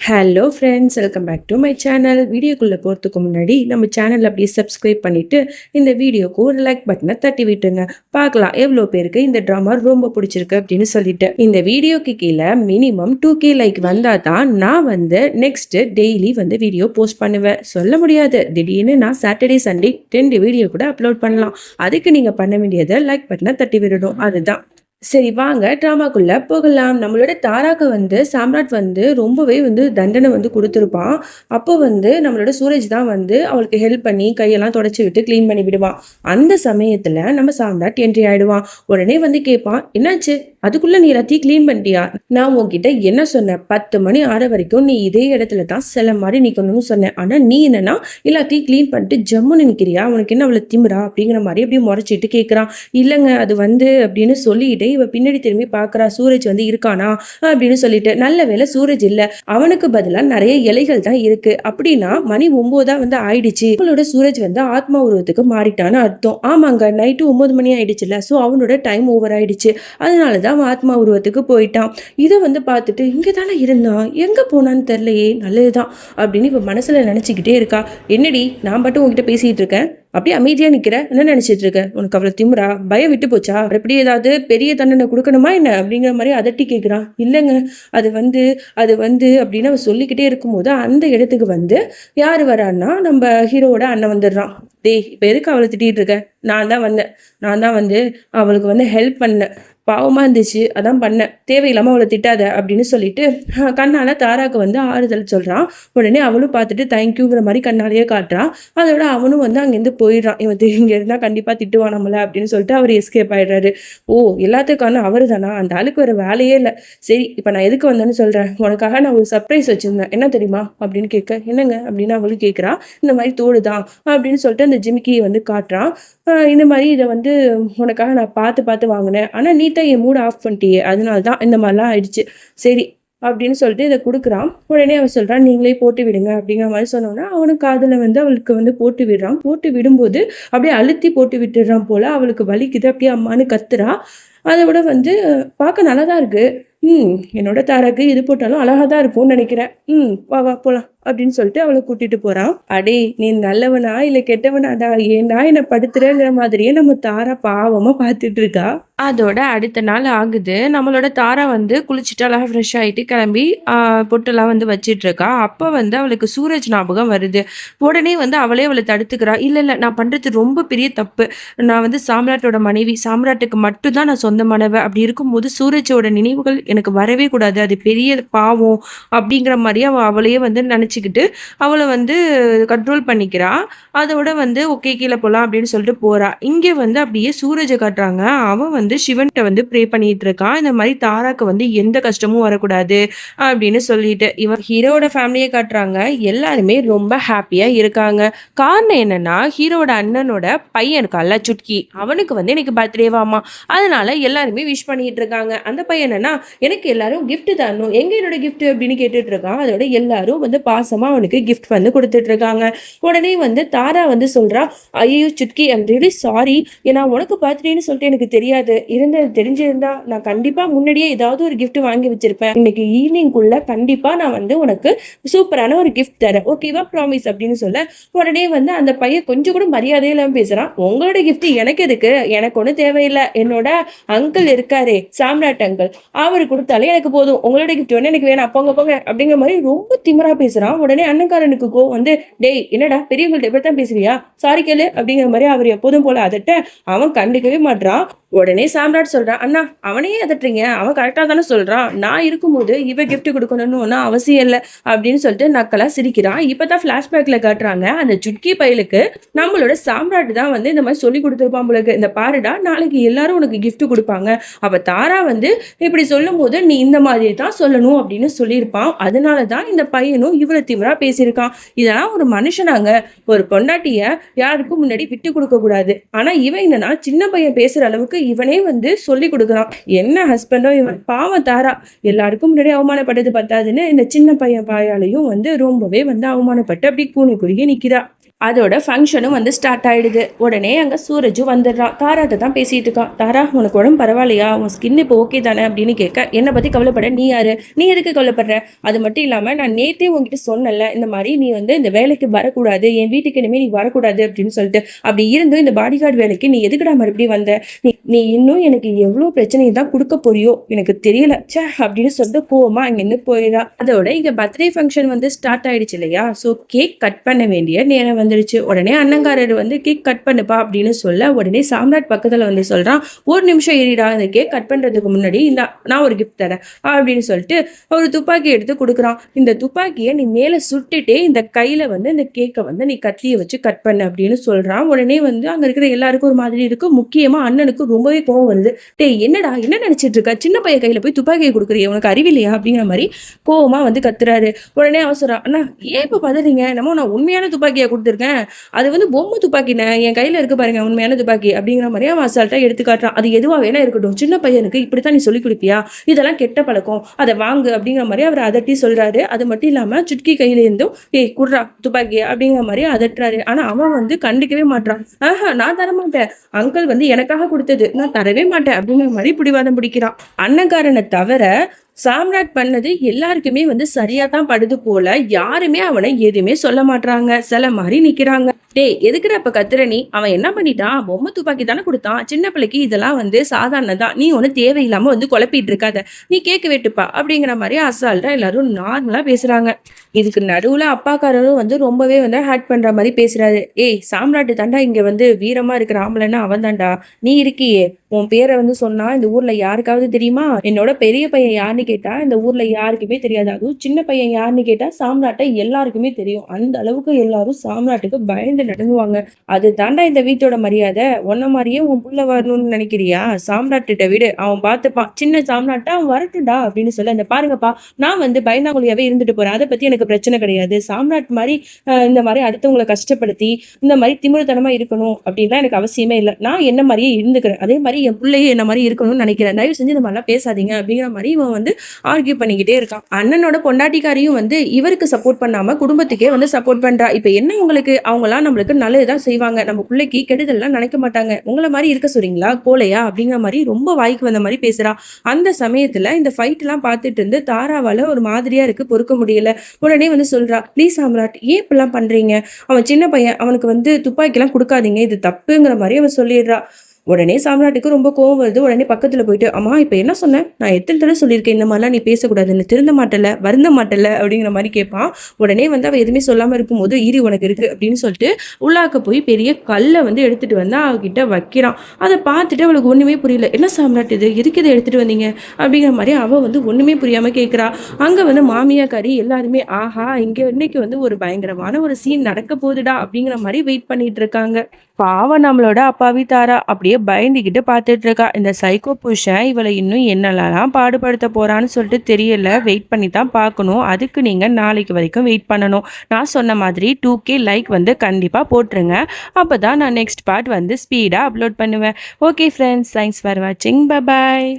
Hello friends welcome back to my channel வீடியோக்குள்ளே போகிறதுக்கு முன்னாடி நம்ம சேனல் அப்படியே சப்ஸ்கிரைப் பண்ணிவிட்டு இந்த வீடியோக்கு ஒரு லைக் பட்டனை தட்டி விட்டுருங்க. பார்க்கலாம் எவ்வளோ பேருக்கு இந்த ட்ராமா ரொம்ப பிடிச்சிருக்கு அப்படின்னு சொல்லிட்டு. இந்த வீடியோக்கு கீழே மினிமம் டூ கே லைக் வந்தால் தான் நான் வந்து நெக்ஸ்ட்டு டெய்லி வந்து வீடியோ போஸ்ட் பண்ணுவேன். சொல்ல முடியாது. திடீர்னு நான் சாட்டர்டே சண்டே ரெண்டு வீடியோ கூட அப்லோட் பண்ணலாம். அதுக்கு நீங்கள் பண்ண வேண்டியதை லைக் பட்டனை தட்டி விடணும். அதுதான். சரி வாங்க. ட்ராமாக்குள்ளே போகலாம். நம்மளோட தாராக்கு வந்து சாம்ராட் வந்து ரொம்பவே வந்து தண்டனை வந்து கொடுத்துருப்பான். அப்போ வந்து நம்மளோட சூரஜ் தான் வந்து அவளுக்கு ஹெல்ப் பண்ணி கையெல்லாம் தொடச்சி விட்டு க்ளீன் பண்ணி விடுவான். அந்த சமயத்தில் நம்ம சாம்ராட் என்ட்ரி ஆகிடுவான் உடனே வந்து கேட்பான் என்னாச்சு? அதுக்குள்ளே நீ எல்லாத்தையும் க்ளீன் பண்ணிட்டியா? நான் உங்ககிட்ட என்ன சொன்னேன்? பத்து மணி ஆற வரைக்கும் நீ இதே இடத்துல தான் சில மாதிரி நிற்கணும்னு சொன்னேன். ஆனால் நீ என்னன்னா எல்லாத்தையும் க்ளீன் பண்ணிட்டு ஜம்முன்னு நிற்கிறியா உனக்கு என்ன அவளை திமிரா? அப்படிங்கிற மாதிரி அப்படியே முறைச்சிட்டு கேட்குறான் இல்லைங்க அது வந்து அப்படின்னு சொல்லிட்டு இவ பின்னாடி திரும்பி பார்க்குறா சூரஜ் வந்து இருக்கானா அப்படின்னு சொல்லிட்டு நல்ல வேளை சூரஜ் இல்லை. அவனுக்கு பதிலாக நிறைய இலைகள் தான் இருக்கு. அப்படின்னா மணி ஒம்போதா வந்து ஆயிடுச்சு. அவளோட சூரஜ் வந்து ஆத்மா உருவத்துக்கு மாறிட்டான்னு அர்த்தம். ஆமாங்க நைட்டு ஒன்பது மணி ஆயிடுச்சுல்ல. ஸோ அவனோட டைம் ஓவர் ஆயிடுச்சு. அதனால தான் அவன் ஆத்மா உருவத்துக்கு போயிட்டான். இதை வந்து பார்த்துட்டு இங்கே தானே இருந்தான் எங்கே போனான்னு தெரிலையே நல்லதுதான். அப்படின்னு இப்போ மனசில் நினச்சிக்கிட்டே இருக்கா. என்னடி நான் மட்டும் உங்ககிட்ட பேசிகிட்டு இருக்கேன். அப்படியே அமைதியாக நிற்கிற என்ன நினச்சிட்டு இருக்க? உனக்கு அவ்வளோ திமுறா? பயம் விட்டு போச்சா? எப்படி ஏதாவது பெரிய தண்டனை கொடுக்கணுமா என்ன? அப்படிங்கிற மாதிரி அதட்டி கேட்குறான் இல்லைங்க அது வந்து அது வந்து அப்படின்னு அவன் சொல்லிக்கிட்டே இருக்கும்போது அந்த இடத்துக்கு வந்து யார் வரான்னா நம்ம ஹீரோவோட அண்ணன் வந்துடுறான். டேய் இப்போ எதுக்கு அவளை திட்டிகிட்டு இருக்க? நான் தான் வந்தேன். நான் தான் வந்து அவளுக்கு வந்து ஹெல்ப் பண்ணேன். பாவமாக இருந்துச்சு. அதான் பண்ணேன். தேவையில்லாமல் அவளை திட்டாத அப்படின்னு சொல்லிட்டு கண்ணால் தாராக்கு வந்து ஆறுதல் சொல்கிறான் உடனே அவளும் பார்த்துட்டு தேங்க்யூங்கிற மாதிரி கண்ணாலேயே காட்டுறான். அதோட அவனும் வந்து அங்கேருந்து போயிடுறான். இவன் இங்கே இருந்தால் கண்டிப்பாக திட்டுவான் நம்மள அப்படின்னு சொல்லிட்டு அவர் எஸ்கேப் ஆயிடுறாரு. ஓ எல்லாத்துக்கான அவர் தானா அந்த ஆளுக்கு ஒரு வேலையே இல்லை. சரி இப்போ நான் எதுக்கு வந்தேன்னு சொல்கிறேன் உனக்காக நான் ஒரு சர்ப்ரைஸ் வச்சுருந்தேன். என்ன தெரியுமா? அப்படின்னு கேட்க என்னங்க? அப்படின்னு அவளும் கேட்குறா. இந்த மாதிரி தோடுதான். அப்படின்னு சொல்லிட்டு அந்த ஜிமிக்கியை வந்து காட்டுறான். இந்த மாதிரி இதை வந்து உனக்காக நான் பார்த்து பார்த்து வாங்கினேன். ஆனால் நீ தான் என் மூட ஆஃப் பண்ணிட்டியே அதனால தான் இந்த மாதிரிலாம் ஆயிடுச்சு. சரி அப்படின்னு சொல்லிட்டு இதை கொடுக்குறான். உடனே அவன் சொல்கிறான் நீங்களே போட்டு விடுங்க அப்படிங்கிற மாதிரி சொன்னோன்னா அவனுக்கு காதில் வந்து அவளுக்கு வந்து போட்டு விடுறான். போட்டு விடும்போது அப்படியே அழுத்தி போட்டு விட்டுடுறான் போல் அவளுக்கு வலிக்குது. அப்படியே அம்மான்னு கத்துறா. அதை விட வந்து பார்க்க நல்லா தான் இருக்குது ம் என்னோட தாராக்கு இது போட்டாலும் அழகாக தான் இருக்கும்னு நினைக்கிறேன். ம் வா வா போகலாம் அப்படின்னு சொல்லிட்டு அவளை கூட்டிட்டு போறான் அடே நீ நல்லவனா இல்ல கெட்டவனாடா? ஏன்னா என்னை படுத்துறங்கிற மாதிரியே நம்ம தாரா பாவமா பாத்துட்டு இருக்கா. அதோட அடுத்த நாள் ஆகுது. நம்மளோட தாரா வந்து குளிச்சுட்டு அழகா ஃப்ரெஷ் ஆகிட்டு கிளம்பி பொட்டெல்லாம் வந்து வச்சிட்டு இருக்கா. அப்போ வந்து அவளுக்கு சூரஜ் ஞாபகம் வருது. உடனே வந்து அவளே அவளை தடுத்துக்கிறா. இல்லை இல்லை நான் பண்ணுறது ரொம்ப பெரிய தப்பு. நான் வந்து சாம்ராட்டோட மனைவி. சாம்ராட்டுக்கு மட்டும்தான் நான் சொந்தமானவ. அப்படி இருக்கும்போது சூரஜோட நினைவுகள் எனக்கு வரவே கூடாது. அது பெரிய பாவம் அப்படிங்கிற மாதிரி அவள் அவளையே வந்து வச்சுக்கிட்டு அவளை வந்து கண்ட்ரோல் பண்ணிக்கிறா. அதோட வந்து ஓகே கீழே போகலாம் அப்படின்னு சொல்லிட்டு போறா. இங்கே வந்து அப்படியே சூரஜை காட்டுறாங்க. அவன் வந்து சிவன்கிட்ட வந்து ப்ரே பண்ணிட்டு இருக்கான். இந்த மாதிரி தாராக்கு வந்து எந்த கஷ்டமும் வரக்கூடாது அப்படின்னு சொல்லிட்டு இவன் ஹீரோவோட ஃபேமிலியை காட்டுறாங்க. எல்லாருமே ரொம்ப ஹாப்பியாக இருக்காங்க. காரணம் என்னன்னா ஹீரோட அண்ணனோட பையன் இருக்கான்ல சுட்கி. அவனுக்கு வந்து எனக்கு பர்த்டேவாமா அதனால எல்லாருமே விஷ் பண்ணிட்டு இருக்காங்க. அந்த பையன் என்னன்னா எனக்கு எல்லாரும் கிஃப்ட் தரணும். எங்க என்னோட கிஃப்ட் அப்படின்னு கேட்டுட்டு இருக்கான். அதோட எல்லாரும் வந்து பாசமாக அவனுக்கு கிஃப்ட் வந்து கொடுத்துட்ருக்காங்க. உடனே வந்து தாரா வந்து சொல்றா ஐயோ சுட்கி ஐம் ரியலி சாரி ஏன்னா உனக்கு பர்த்டேன்னு சொல்லிட்டு எனக்கு தெரியாது. இருந்த தெரிஞ்சிருந்தா நான் கண்டிப்பா முன்னாடியே ஏதாவது ஒரு கிஃப்ட் வாங்கி வச்சிருப்பேன். இன்னைக்கு ஈவினிங்குள்ள கண்டிப்பா நான் வந்து உனக்கு சூப்பரான ஒரு கிஃப்ட் தரேன். ஓகேவா ப்ராமிஸ் அப்படின்னு சொல்ல உடனே வந்து அந்த பையன் கொஞ்சம் கூட மரியாதையே இல்லாம பேசுறான். உங்களோட கிஃப்ட் எனக்கு எதுக்கு? எனக்கு ஒன்றும் தேவையில்லை. என்னோட அங்கிள் இருக்காரே சாம்ராட் அங்கிள் அவர் கொடுத்தாலே எனக்கு போதும். உங்களோட கிஃப்ட் வேணும் எனக்கு வேணாம். போங்க போங்க. அப்படிங்கிற மாதிரி ரொம்ப திமிரா பேசுறான். உடனே அண்ணன்காரனுக்கு கோ வந்து டேய் என்னடா பெரியவங்கள்ட்ட இப்படி தான் பேசுவியா? சாரி கேளு அப்படிங்கிற மாதிரி அவர் எப்போதும் போல அதட்ட அவன் கண்டுக்கவே மாட்டான் உடனே சாம்ராட் சொல்கிறான் அண்ணா அவனையே அதட்டுறீங்க அவன் கரெக்டாக தானே சொல்கிறான் நான் இருக்கும்போது இவன் கிஃப்ட்டு கொடுக்கணும்னு ஒன்றும் அவசியம் இல்லை அப்படின்னு சொல்லிட்டு நக்கலாக சிரிக்கிறான் இப்போ தான் ஃப்ளாஷ்பேக்கில் காட்டுறாங்க அந்த சுட்கி பயலுக்கு நம்மளோட சாம்ராட் தான் வந்து இந்த மாதிரி சொல்லி கொடுத்துருப்பான் உங்களுக்கு இந்த பாருடா நாளைக்கு எல்லாரும் உனக்கு கிஃப்ட் கொடுப்பாங்க. அப்போ தாரா வந்து இப்படி சொல்லும்போது நீ இந்த மாதிரி தான் சொல்லணும் அப்படின்னு சொல்லியிருப்பான். அதனால தான் இந்த பையனும் இவ்வளோ திமிரா பேசியிருக்கான். இதெல்லாம் ஒரு மனுஷனாங்க. ஒரு பொண்டாட்டியை யாருக்கும் முன்னாடி விட்டு கொடுக்கக்கூடாது ஆனால் இவன் என்னன்னா சின்ன பையன் பேசுகிற அளவுக்கு இவனே வந்து சொல்லி கொடுக்குறான் என்ன ஹஸ்பண்டோ இவன் பாவம் தாரா. எல்லாருக்கும் முன்னாடி அவமானப்பட்டது பத்தாதுன்னு இந்த சின்ன பையன் பாயாலையும் வந்து ரொம்பவே வந்து அவமானப்பட்டு அப்படி கூனி குறுகி நிக்கிறா. அதோட ஃபங்க்ஷனும் வந்து ஸ்டார்ட் ஆகிடுது உடனே அங்கே சூரஜும் வந்துடுறான் தாராட்ட தான் பேசிகிட்டு இருக்கான் தாரா உனக்கு உடம்பு பரவாயில்லையா? உன் ஸ்கின் இப்போ ஓகே தானே அப்படின்னு கேட்க என்னை பற்றி கவலைப்பட நீ யாரு? நீ எதுக்கு கவலைப்படுற? அது மட்டும் இல்லாமல் நான் நேற்றே உங்ககிட்ட சொன்னல இந்த மாதிரி நீ வந்து இந்த வேலைக்கு வரக்கூடாது என் வீட்டுக்கு இனிமேல் நீ வரக்கூடாது அப்படின்னு சொல்லிட்டு. அப்படி இருந்தும் இந்த பாடி கார்டு வேலைக்கு நீ எதுக்குடா மறுபடியும் வந்த? நீ நீ இன்னும் எனக்கு எவ்வளோ பிரச்சனையை தான் கொடுக்க போறியோ? எனக்கு தெரியல. ச்சே அப்படின்னு சொல்லிட்டு போமா அங்கேருந்து போயிடா அதோட இங்கே பர்த்டே ஃபங்க்ஷன் வந்து ஸ்டார்ட் ஆயிடுச்சு இல்லையா? ஸோ கேக் கட் பண்ண வேண்டிய நேரம் வந்து வந்துடுச்சு உடனே அண்ணங்காரர் வந்து கேக் கட் பண்ணுப்பா அப்படின்னு சொல்ல உடனே சாம்ராட் பக்கத்தில் வந்து சொல்கிறான் ஒரு நிமிஷம் ஏறிடா இந்த கேக் கட் பண்ணுறதுக்கு முன்னாடி இந்த நான் ஒரு கிஃப்ட் தரேன் அப்படின்னு சொல்லிட்டு ஒரு துப்பாக்கி எடுத்து கொடுக்குறான். இந்த துப்பாக்கியை நீ மேலே சுட்டுட்டே இந்த கையில் வந்து இந்த கேக்கை வந்து நீ கத்தியை வச்சு கட் பண்ணு அப்படின்னு சொல்கிறான் உடனே வந்து அங்கே இருக்கிற எல்லாருக்கும் ஒரு மாதிரி இருக்கும் முக்கியமாக அண்ணனுக்கு ரொம்பவே கோவம் வருது. டேய் என்னடா என்ன நினச்சிட்டு இருக்க? சின்ன பையன் கையில் போய் துப்பாக்கியை கொடுக்குறிய உனக்கு அறிவில்லையா அப்படிங்கிற மாதிரி கோவமாக வந்து கத்துறாரு. உடனே அவசரம் அண்ணா ஏன் இப்போ பதறீங்க? நம்ம நான் உண்மையான துப்பாக்கியை கொடுத்துருக்கேன். அது வந்து பொம்மை துப்பாக்கிண்ணே என் கையில இருக்க பாருங்க உண்மையான துப்பாக்கி அப்படிங்கிற மாதிரி அவன் அசால்ட்டா எடுத்து காட்டுறான் அது எதுவாக வேணா இருக்கட்டும். சின்ன பையனுக்கு இப்படித்தான் நீ சொல்லி கொடுப்பியா? இதெல்லாம் கெட்ட பழக்கம். அதை வாங்கு அப்படிங்கிற மாதிரி அவர் அதட்டி சொல்றாரு. அது மட்டும் இல்லாம சுட்கி கையில இருந்தும் ஏய் குர்ரா துப்பாக்கி அப்படிங்கிற மாதிரி அதட்டுறாரு. ஆனா அவன் வந்து கண்டுக்கவே மாட்றான். ஆஹா நான் தர மாட்டேன். அங்கிள் வந்து எனக்காக கொடுத்தது. நான் தரவே மாட்டேன் அப்படிங்கிற மாதிரி பிடிவாதம் பிடிக்கிறான். அன்னக்காரனை தவிர சாம்ராட் பண்ணது எல்லாருக்குமே வந்து சரியா தான் படுது போல. யாருமே அவனை எதுவுமே சொல்ல மாட்டாங்க சில மாதிரி நிக்கிறாங்க. டே எதுக்குற அப்ப கத்துற நீ? அவன் என்ன பண்ணிட்டான்? பொம்மை துப்பாக்கி தானே கொடுத்தான். சின்ன பிள்ளைக்கு இதெல்லாம் வந்து சாதாரணதான் நீ ஒன்றும் தேவையில்லாம வந்து குழப்பிட்டு இருக்காத. நீ கேட்க வெட்டுப்பா அப்படிங்கிற மாதிரி அசால்ட்டா எல்லாரும் நார்மலா பேசுறாங்க. இதுக்கு நடுவுல அப்பாக்காரரும் வந்து ரொம்பவே வந்து ஹேட் பண்ற மாதிரி பேசுறாரு. ஏய் சாம்ராட்டு தாண்டா இங்க வந்து வீரமா இருக்கிற ஆம்பளைன்னா அவன் தாண்டா நீ இருக்கியே. உன் பேரை வந்து சொன்னா இந்த ஊர்ல யாருக்காவது தெரியுமா? என்னோட பெரிய பையன் யாருன்னு கேட்டா இந்த ஊர்ல யாருக்குமே தெரியாது. அதுவும் சின்ன பையன் யாருன்னு கேட்டா சாம்ராட்டை எல்லாருக்குமே தெரியும். அந்த அளவுக்கு எல்லாரும் சாம்ராட்டுக்கு பயந்து நடங்குவாங்க. அது தாண்டா இந்த வீட்டோட மரியாதை. உன்ன மாதிரியே உன் புள்ள வரணும்னு நினைக்கிறியா? சாம்ராட்டிட்ட விடு. அவன் பார்த்துப்பான். சின்ன சாம்ராட்டா அவன் வரட்டும்டா அப்படின்னு சொல்ல. இந்த பாருங்கப்பா நான் வந்து பயந்தாங்குழியாவே இருந்துட்டு போறேன். அதை பத்தி எனக்கு பிரச்சனை கிடையாது. சாம்ராட் மாதிரி இந்த மாதிரி அடுத்தவங்களை கஷ்டப்படுத்தி இந்த மாதிரி திமிருத்தனமா இருக்கணும் அப்படின்லாம் எனக்கு அவசியமே இல்லை. நான் என்ன மாதிரியே இருந்துக்கிறேன். அதே மாதிரி என் பிள்ளையே என்ன மாதிரி இருக்கணும்னு நினைக்கிறேன். தயவு செஞ்சு இந்த மாதிரிலாம் பேசாதீங்க அப்படிங்கிற மாதிரி இவன் வந்து ஆர்கியூ பண்ணிக்கிட்டே இருக்கான். அண்ணனோட பொண்டாட்டிக்காரியும் வந்து இவருக்கு சப்போர்ட் பண்ணாமல் குடும்பத்துக்கே வந்து சப்போர்ட் பண்ணுறா இப்போ என்ன உங்களுக்கு அவங்களாம் நம்மளுக்கு நல்லதுதான் செய்வாங்க. நம்ம பிள்ளைக்கு கெடுதல்லாம் நினைக்க மாட்டாங்க. உங்களை மாதிரி இருக்க சொல்றீங்களா? கோலையா அப்படிங்கிற மாதிரி ரொம்ப வாய்க்கு வந்த மாதிரி பேசுறா. அந்த சமயத்தில் இந்த ஃபைட்லாம் பார்த்துட்டு இருந்து தாராவால் ஒரு மாதிரியாக இருக்கு. பொறுக்க முடியல. உடனே வந்து சொல்கிறா ப்ளீஸ் சாம்ராட் ஏன் இப்படிலாம் பண்ணுறீங்க அவன் சின்ன பையன். அவனுக்கு வந்து துப்பாக்கிலாம் கொடுக்காதீங்க. இது தப்புங்கிற மாதிரி அவன் சொல்லிடுறா. உடனே சாம்ராட்டுக்கு ரொம்ப கோவம் வருது. உடனே பக்கத்துல போயிட்டு அம்மா இப்போ என்ன சொன்னேன் நான் எத்தனை தடவை சொல்லியிருக்கேன் இந்த மாதிரிலாம் நீ பேசக்கூடாதுன்னு திருந்த மாட்டல வருந்த மாட்டல அப்படிங்கிற மாதிரி கேட்பான். உடனே வந்து அவ எதுவுமே சொல்லாம இருக்கும்போது ஈரி உனக்கு இருக்கு அப்படின்னு சொல்லிட்டு உள்ளாக்க போய் பெரிய கல்லை வந்து எடுத்துட்டு வந்து அவகிட்ட வைக்கிறான். அதை பார்த்துட்டு அவளுக்கு ஒண்ணுமே புரியல. என்ன சாம்ராட் இது? எதுக்கு இதை எடுத்துட்டு வந்தீங்க? அப்படிங்கிற மாதிரி அவ வந்து ஒண்ணுமே புரியாம கேட்குறா. அங்க வந்து மாமியா கறி எல்லாருமே ஆஹா இங்க இன்னைக்கு வந்து ஒரு பயங்கரமான ஒரு சீன் நடக்க போகுதுடா அப்படிங்கிற மாதிரி வெயிட் பண்ணிட்டு இருக்காங்க. பாவம் நம்மளோட அப்பாவி தாரா அப்படியே பயந்துக்கிட்டு பார்த்துட்டு இருக்கா இந்த சைக்கோ புருஷன் இவளை இன்னும் என்னெல்லாம் பாடுபடுத்த போறான்னு சொல்லிட்டு தெரியல. வெயிட் பண்ணி தான் பார்க்கணும். அதுக்கு நீங்கள் நாளைக்கு வரைக்கும் வெயிட் பண்ணணும். நான் சொன்ன மாதிரி டூ கே லைக் வந்து கண்டிப்பாக போட்டுருங்க. அப்போ தான் நான் நெக்ஸ்ட் பார்ட் வந்து ஸ்பீடாக அப்லோட் பண்ணுவேன். ஓகே ஃப்ரெண்ட்ஸ் தேங்க்ஸ் ஃபார் வாட்சிங் பபாய்